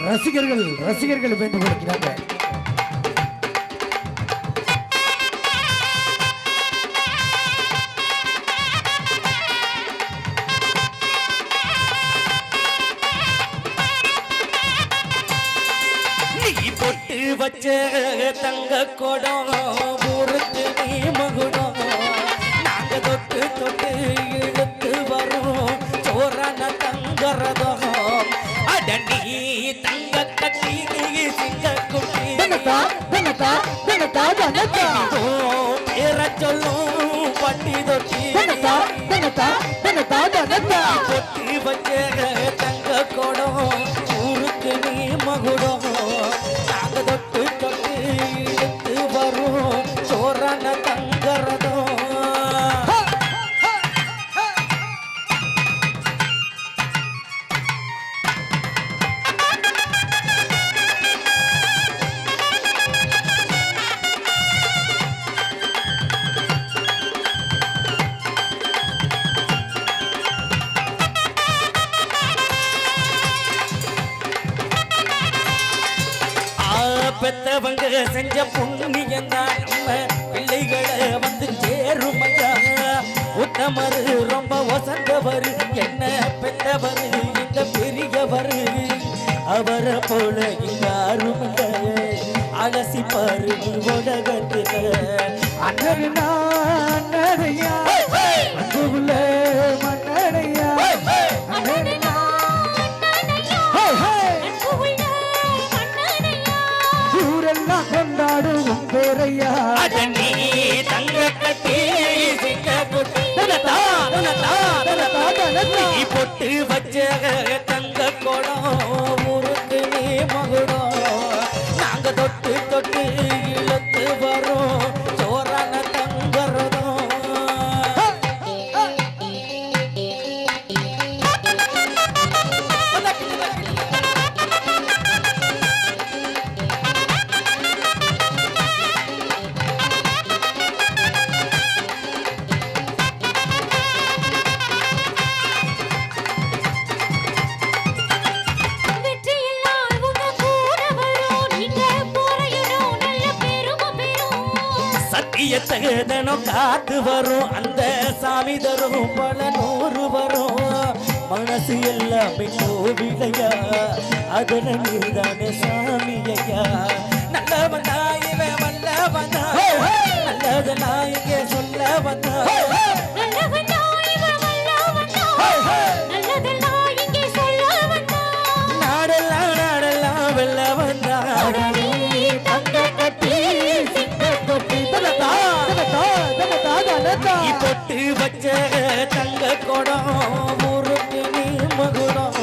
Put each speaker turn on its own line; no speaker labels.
ரசிகர்கள் ரசிகர்கள் வேண்டும் கொடுக்கிறாங்க
வச்ச தங்க கொடம் ஊருக்கு நீ மகுடம். நாங்க தொட்டு தொட்டு இழுத்து வரும் சோறான தங்கரதம் அடண்டி தங்க கட்டி சிங்க குட்டி
தனத்தா தனத்தா தனத்தா தனத்தா
பெத்தவங்க செஞ்ச புண்ணியம் தான் நம்ம பிள்ளைகளை வந்து சேருமையா? உத்தமர் ரொம்ப வசந்தவர் என்ன பெத்தவர் இந்த பெரியவர்? அவரை போல இங்க அருமைய அலசி பாரு உலகத்துல
உன் பேரையா.
அதனி தங்க கட்டி சிங்க. நீ பொட்டு வச்ச சத்தியத்தை தினம் காத்து வரும். அந்த சாமி தரும் பல நூறு வரும். மனசு எல்லாமே கோவிலையா அதுல நீதானே சாமியையா. நல்லவனா இவன் வல்லவனா. நல்லது நான் இங்கே சொல்ல வந்தா பொட்டு வச்ச தங்க குடம் ஊருக்கு நீ மகுடம்.